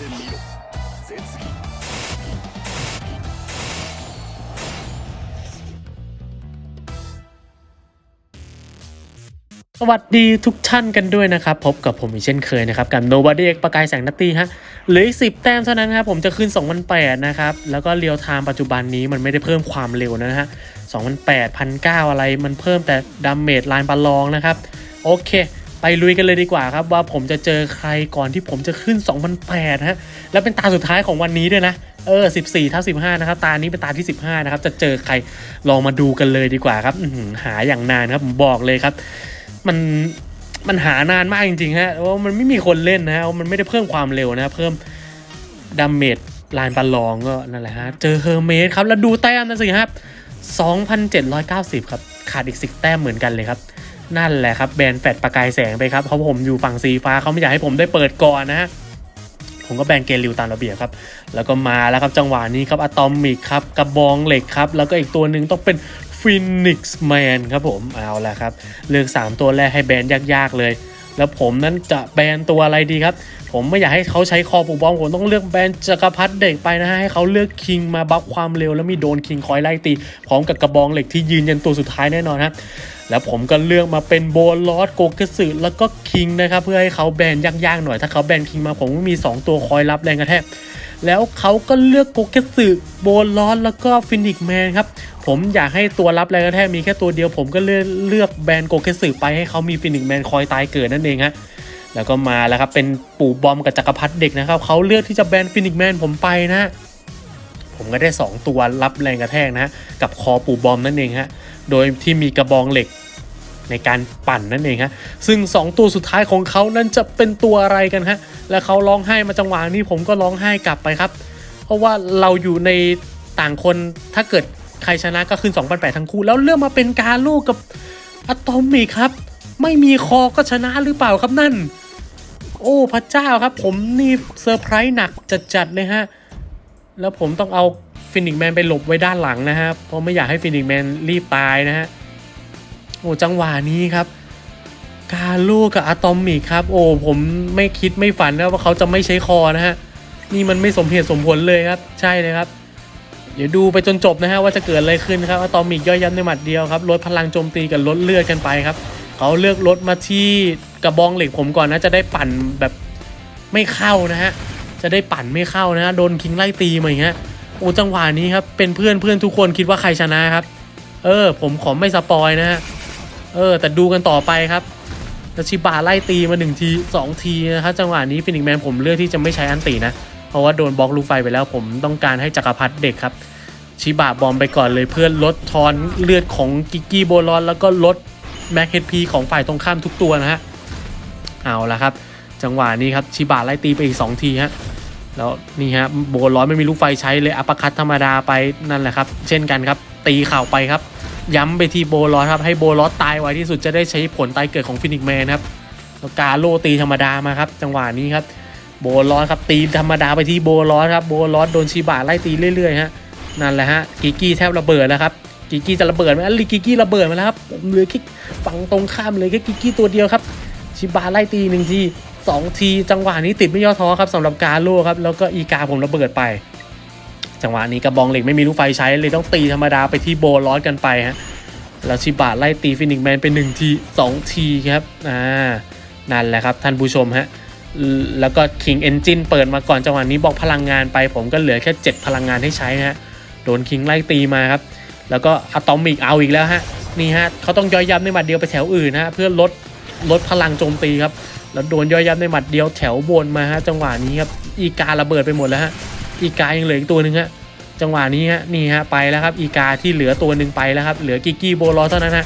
てみろ絶技 สวัสดีทุกท่านกันด้วยนะครับ พบกับผมอีกเช่นเคยนะครับ กับ Nobody X ประกายแสงนัตตี้ฮะเหลืออีกสิแต้มเท่านั้นครับ ผมจะขึ้น2008นะครับ แล้วก็เรียวไทม์ปัจจุบันนี้มันไม่ได้เพิ่มความเร็วนะฮะ2008 1,900 อะไรมันเพิ่มแต่ดาเมจลายบอลลองนะครับ โอเค ไปลุยกันเลยดีกว่าครับ ว่าผมจะเจอใครก่อนที่ผมจะขึ้น 2008ฮะแล้วเป็นตาสุดท้ายของวันนี้ด้วยนะเออ 14ทับ15 นะครับ ตานี้เป็นตาที่ 15 นะครับ จะเจอใครลองมาดูกันเลยดีกว่าครับหาอย่างนานครับผมบอกเลยครับ มันมันหานานมากจริงๆฮะว่ามันไม่มีคนเล่นนะฮะมันไม่ได้เพิ่มความเร็วนะเพิ่มดาเมจลานประลองก็นั่นแหละฮะ เจอเฮอร์เมสครับ แล้วดูแต้มนะสิครับ 2,790 ครับ ขาดอีก 10 แต้มเหมือนกันเลยครับ นั่นแหละครับแบนแฟดประกายแสงไปครับเพราะผมอยู่ฝั่งสีฟ้าเขาไม่อยากให้ผมได้เปิดก่อนนะฮะผมก็แบนเกลิวตามระเบียบครับ แล้วก็มาแล้วครับจังหวะนี้ครับอะตอมิกครับกระบองเหล็กครับ แล้วก็อีกตัวหนึ่งต้องเป็นฟินิกส์แมนครับผมเอาละครับ เลือก 3 ตัวแรกให้แบนยากๆเลย แล้วผมนั้นจะแบนตัวอะไรดีครับ ผมไม่อยากให้เขาใช้คอปูบอมผมต้องเลือกแบนจักรพัดเด็กไปนะฮะให้เขาเลือกคิงมาบัฟความเร็ว แล้วมีโดนคิงคอยไล่ตีพร้อมกับกระบองเหล็กที่ยืนยันตัวสุดท้ายแน่นอนฮะแล้วผมก็เลือกมาเป็นโบลอสโกเกสึแล้วก็คิงนะครับเพื่อให้เขาแบนยากๆหน่อยถ้าเขาแบนคิงมาผมก็มี 2 ตัวคอยรับแรงกระแทก แล้วเขาก็เลือกโกเกสึโบลอสแล้วก็ฟินิกแมนครับ ผมอยากให้ตัวรับแรงกระแทกมีแค่ตัวเดียว ผมก็เลือกเลือกแบนโกเกสึไปให้เขามีฟินิกแมนคอยตายเกิดนั่นเองฮะแล้วก็มาแล้วครับเป็นปู่บอมกับจักรพรรดิเด็กนะครับเขาเลือกที่จะแบนฟินิกแมนผมไปนะผมก็ได้ 2 ตัวรับแรงกระแทกนะกับคอปู่บอมนั่นเองฮะโดยที่มีกระบองเหล็ก ในการปั่นนั่นเองฮะซึ่ง 2 ตัวสุดท้ายของเขานั้นจะเป็นตัวอะไรกันฮะและเขาร้องไห้มาจังหวะนี้ผมก็ร้องไห้กลับไปครับ เพราะว่าเราอยู่ในต่างคนถ้าเกิดใครชนะก็ขึ้น 2008 ทั้งคู่ แล้วเลือกมาเป็นการลูกกับอะตอมิกครับ ไม่มีคอก็ชนะหรือเปล่าครับนั่น โอ้พระเจ้าครับ ผมนี่เซอร์ไพรส์หนักจัดๆเลยฮะ แล้วผมต้องเอาฟินิกแมนไปหลบไว้ด้านหลังนะฮะเพราะไม่อยากให้ฟินิกแมนรีบตายนะฮะ โอ้จังหวะนี้ครับ กาลูกับอะตอมิกครับ โอ้ผมไม่คิดไม่ฝันนะว่าเขาจะไม่ใช้คอนะฮะ นี่มันไม่สมเหตุสมผลเลยครับ ใช่เลยครับ เดี๋ยวดูไปจนจบนะฮะว่าจะเกิดอะไรขึ้นครับอะตอมิกย่อยยันในหมัดเดียวครับลดพลังโจมตีกับลดเลือดกันไปครับเขาเลือกลดมาที่กระบองเหล็กผมก่อนนะจะได้ปั่นแบบไม่เข้านะฮะจะได้ปั่นไม่เข้านะฮะโดนคิงไล่ตีมาอย่างเงี้ยโอ้จังหวะนี้ครับเป็นเพื่อนเพื่อนทุกคนคิดว่าใครชนะครับ เออ ผมขอไม่สปอยนะฮะ เออ แต่ดูกันต่อไปครับแล้วชิบะไล่ตีมาหนึ่งทีสองทีนะครับจังหวะนี้ฟินิกแมนผมเลือกที่จะไม่ใช้อันตีนะ เพราะว่าโดนบล็อกลูกไฟไปแล้วผมต้องการให้จักรพรรดิเด็กครับ ชิบะบอมไปก่อนเลยเพื่อลดทอนเลือดของกิกกี้โบลอนแล้วก็ลดแม็กเฮดพีของฝ่ายตรงข้ามทุกตัวนะฮะเอาละครับ จังหวะนี้ครับชิบะไล่ตีไปอีก 2 ทีฮะแล้วนี่ฮะโบลอนไม่มีลูกไฟใช้เลยอัปคัตธรรมดาไปนั่นแหละครับ เช่นกันครับ ตีเข่าไปครับ ย้ำไปที่โบลอนครับให้โบลอนตายไวที่สุดจะได้ใช้ผลตายเกิดของฟินิกแมนครับแล้วกาโลตีธรรมดามาครับ จังหวะนี้ครับโบลอนครับตีธรรมดาไปที่โบลอนครับโบลอนโดนชิบะไล่ตีเรื่อยๆฮะนั่นแหละฮะกิกี้แทบระเบิดแล้วครับกิกี้จะระเบิดไหมอลิกิกี้ระเบิดมาแล้วครับเหลือแค่ฝั่งตรงข้ามเลยแค่กิกกี้ตัวเดียวครับชิบะไล่ตีหนึ่งทีสองทีจังหวะนี้ติดไม่ย่อท้อครับสำหรับกาโลครับแล้วก็อีกาผมระเบิดไป จังหวะนี้กระบองเหล็กไม่มีลูกไฟใช้เลยต้องตีธรรมดาไปที่โบลอนกันไปฮะแล้วชิบะไล่ตีฟินิกแมนเป็นหนึ่งทีสองทีครับอ่านั่นแหละครับท่านผู้ชมฮะแล้วก็ King Engine เปิดมาก่อนจังหวะนี้บอกพลังงานไป ผมก็เหลือแค่ 7 พลังงานให้ใช้นะฮะโดน King ไล่ตีมาครับ แล้วก็อะตอมิกเอาอีกแล้วฮะนี่ฮะเขาต้องย่อยยับในหมัดเดียวไปแถวอื่นนะฮะเพื่อลดลดพลังโจมตีครับแล้วโดนย่อยยับในหมัดเดียวแถวบนมาฮะจังหวะนี้ครับอีการะเบิดไปหมดแล้วฮะ อีกายังเหลืออีกตัวหนึ่งฮะจังหวะนี้ฮะนี่ฮะไปแล้วครับอีกาที่เหลือตัวหนึ่งไปแล้วครับเหลือกิกกี้โบลอเท่านั้นฮะ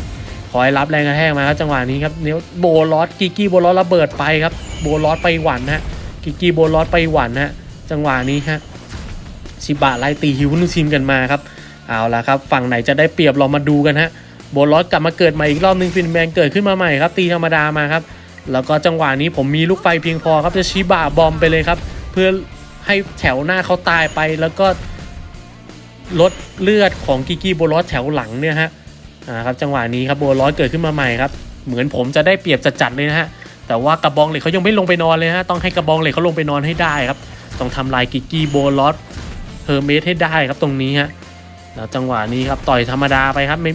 คอยรับแรงกระแทกมาครับจังหวะนี้ครับเนี้ยโบลอสกิกกี้โบลอสระเบิดไปครับโบลอสไปหวันฮะกิกกี้โบลอสไปหวันฮะจังหวะนี้ฮะชิบะไล่ตีฮิวนุชินกันมาครับเอาละครับฝั่งไหนจะได้เปรียบเรามาดูกันฮะโบลอสกลับมาเกิดใหม่อีกรอบหนึงฟินแมนเกิดขึ้นมาใหม่ครับตีธรรมดามาครับแล้วก็จังหวะนี้ผมมีลูกไฟเพียงพอครับจะชิบะบอมไปเลยครับ เพื่อ ให้แถวหน้าเขาตายไปแล้วก็ลดเลือดของกิกกี้โบลอสแถวหลังเนี่ยฮะอ่าครับจังหวะนี้ครับโบร้อยเกิดขึ้นมาใหม่ครับ เหมือนผมจะได้เปรียบจัดๆเลยนะฮะแต่ว่ากระบองเหล็กเขายังไม่ลงไปนอนเลยฮะต้องให้กระบองเหล็กเขาลงไปนอนให้ได้ครับ ต้องทำลายกิกกี้โบลอสเฮอร์เมสให้ได้ครับตรงนี้ฮะแล้วจังหวะนี้ครับต่อยธรรมดาไปครับไม่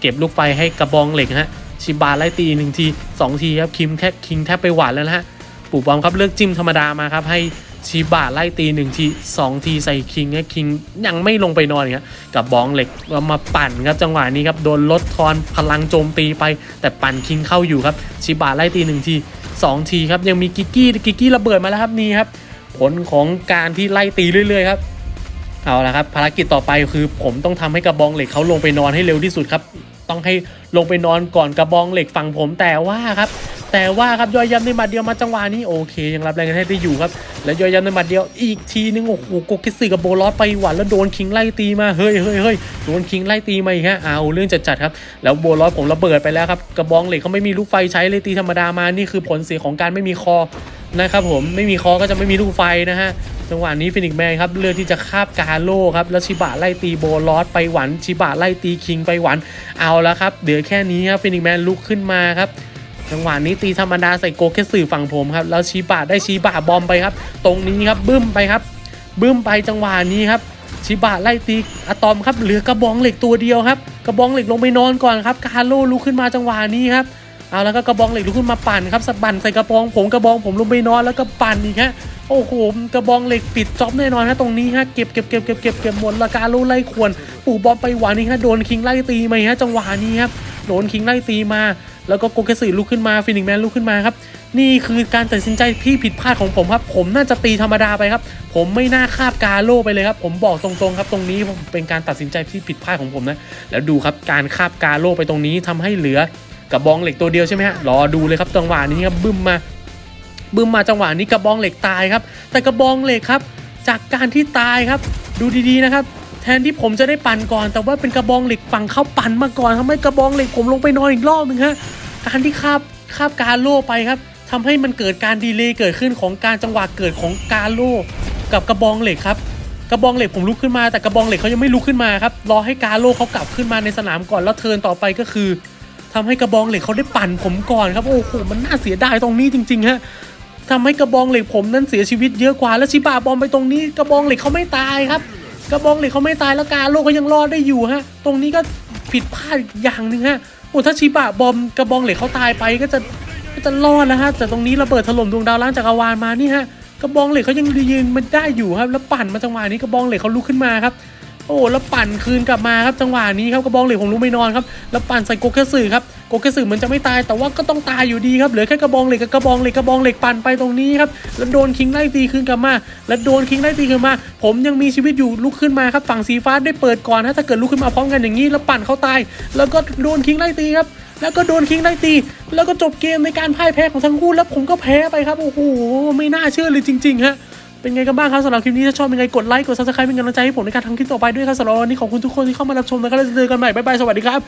เก็บลูกไฟให้กระบองเหล็กฮะชิบาไล่ตีหนึ่งทีสองทีครับคิมแทบคิงแทบไปหวานแล้วนะฮะปู่บอมครับเลือกจิ้มธรรมดามาครับให้ ชิบาไล่ตีหนึ่งทีสองทีใส่คิงฮะคิงยังไม่ลงไปนอนครับกับบองเหล็กเรามาปั่นครับจังหวะนี้ครับโดนลดทอนพลังโจมตีไป แต่ปั่นคิงเข้าอยู่ครับชิบาไล่ตีหนึ่งทีสองทีครับยังมีกิกกี้กิกกี้ระเบิดมาแล้วครับนี่ครับผลของการที่ไล่ตีเรื่อยๆครับเอาละครับภารกิจต่อไปคือผมต้องทำให้กระบองเหล็กเขาลงไปนอนให้เร็วที่สุดครับ ต้องให้ลงไปนอนก่อนกระบองเหล็กฝั่งผมแต่ว่าครับ แต่ว่าครับย่อยยันในหมัดเดียวมาจังหวะนี้โอเค ยังรับแรงกระแทกได้อยู่ครับ แล้วย่อยยันในหมัดเดียวอีกทีนึงโอ้โหโกกิสึกับโบลอสไปหวันแล้วโดนคิงไล่ตีมาเฮ้ยเฮ้ยเฮ้ยโดนคิงไล่ตีมาอีกฮะเอาเรื่องจัดๆครับแล้วโบลอสผมระเบิดไปแล้วครับกระบองเหล็กเขาไม่มีลูกไฟใช้เลยตีธรรมดามานี่คือผลเสียของการไม่มีคอนะครับผมไม่มีคอก็จะไม่มีลูกไฟนะฮะจังหวะนี้ฟินิกแมนครับเลือกที่จะคาบกาโล่ครับแล้วชิบะไล่ตีโบลอสไปหวันชิบะไล่ตีคิงไปหวันเอาแล้วครับเดี๋ยวแค่นี้ครับฟินิกแมนลุกขึ้นมาครับ จังหวะนี้ตีธรรมดาใส่โกเคสื่อฝั่งผมครับ แล้วชิบะได้ชิบะบอมไปครับ ตรงนี้ครับบึ้มไปครับ บึ้มไปจังหวะนี้ครับชิบะไล่ตีอะตอมครับเหลือกระบองเหล็กตัวเดียวครับ กระบองเหล็กลงไปนอนก่อนครับการ์โลลุกขึ้นมาจังหวะนี้ครับเอาแล้วก็กระบองเหล็กลุกขึ้นมาปั่นครับสะบันใส่กระบองผมกระบองผมลงไปนอนแล้วก็ปั่นอีกฮะโอ้โหกระบองเหล็กปิดจ็อบแน่นอนฮะตรงนี้ฮะเก็บเก็บเก็บเก็บเก็บเก็บหมดละกาโลไล่ควร ปู่บอมไปหวานนี่ฮะโดนคิงไล่ตีมาฮะจังหวะนี้ครับโดนคิงไล่ตีมา แล้วก็โกเกสึลุกขึ้นมาฟินิกแมนลุกขึ้นมาครับ นี่คือการตัดสินใจที่ผิดพลาดของผมครับ ผมน่าจะตีธรรมดาไปครับ ผมไม่น่าคาบกาโล่ไปเลยครับ ผมบอกตรงๆครับตรงนี้ผมเป็นการตัดสินใจที่ผิดพลาดของผมนะ แล้วดูครับการคาบกาโล่ไปตรงนี้ทำให้เหลือกระบองเหล็กตัวเดียวใช่ไหมฮะ รอดูเลยครับจังหวะนี้ครับบึ้มมา บึ้มมาจังหวะนี้กระบองเหล็กตายครับ แต่กระบองเหล็กครับ จากการที่ตายครับ ดูดีๆนะครับ ทนที่ผมจะได้ปั่นก่อน แต่ว่าเป็นกระบองเหล็กฝั่งเขาปั่นมาก่อนทำให้กระบองเหล็กผมลงไปนอนอีกรอบหนึ่งฮะการที่คาบคาบการโล่ไปครับทำให้มันเกิดการดีเลย์เกิดขึ้นของการจังหวะเกิดของการโล่กับกระบองเหล็กครับกระบองเหล็กผมลุกขึ้นมาแต่กระบองเหล็กเขายังไม่ลุกขึ้นมาครับรอให้กาโล่เขากลับขึ้นมาในสนามก่อนแล้วเทินต่อไปก็คือทำให้กระบองเหล็กเขาได้ปั่นผมก่อนครับโอ้โหมันน่าเสียดายตรงนี้จริงๆฮะทำให้กระบองเหล็กผมนั้นเสียชีวิตเยอะกว่าแล้วชิบะบอมไปตรงนี้ กระบองเหล็กเขาไม่ตายครับ กระบองเหล็กเขาไม่ตายแล้วกาโลก็ยังรอดได้อยู่ฮะ ตรงนี้ก็ผิดพลาดอย่างหนึ่งฮะโอ้ถ้าชิบะบอมกระบองเหล็กเขาตายไปก็จะก็จะรอดนะฮะแต่ตรงนี้ระเบิดถล่มดวงดาวล้างจักรวาลมานี่ฮะกระบองเหล็กเขายังยืนมันได้อยู่ครับ แล้วปั่นมาจังหวะนี้กระบองเหล็กเขาลุกขึ้นมาครับ โอ้แล้วปั่นคืนกลับมาครับจังหวะนี้ครับกระบองเหล็กของลุงไม่นอนครับแล้วปั่นใส่โกเกสึครับโกเกสึมันจะไม่ตายแต่ว่าก็ต้องตายอยู่ดีครับเหลือแค่กระบองเหล็กกับกระบองเหล็กกระบองเหล็กปั่นไปตรงนี้ครับแล้วโดนคิงไล่ตีคืนกลับมา แล้วโดนคิงไล่ตีคืนมา ผมยังมีชีวิตอยู่ลุกขึ้นมาครับฝั่งสีฟ้าได้เปิดก่อนนะถ้าเกิดลุกขึ้นมาพร้อมกันอย่างนี้แล้วปั่นเขาตาย แล้วก็โดนคิงไล่ตีครับแล้วก็โดนคิงไล่ตี แล้วก็จบเกมในการพ่ายแพ้ของทั้งคู่แล้วผมก็แพ้ไปครับโอ้โหไม่น่าเชื่อเลยจริงๆฮะ เป็นไงกันบ้างครับสำหรับคลิปนี้ถ้าชอบเป็นไงกดไลค์กดซับสไครป์เป็นกำลังใจให้ผมในการทำคลิปต่อไปด้วยครับสำหรับวันนี้ขอบคุณทุกคนที่เข้ามารับชมนะครับแล้วเจอกันใหม่บ๊ายบายสวัสดีครับ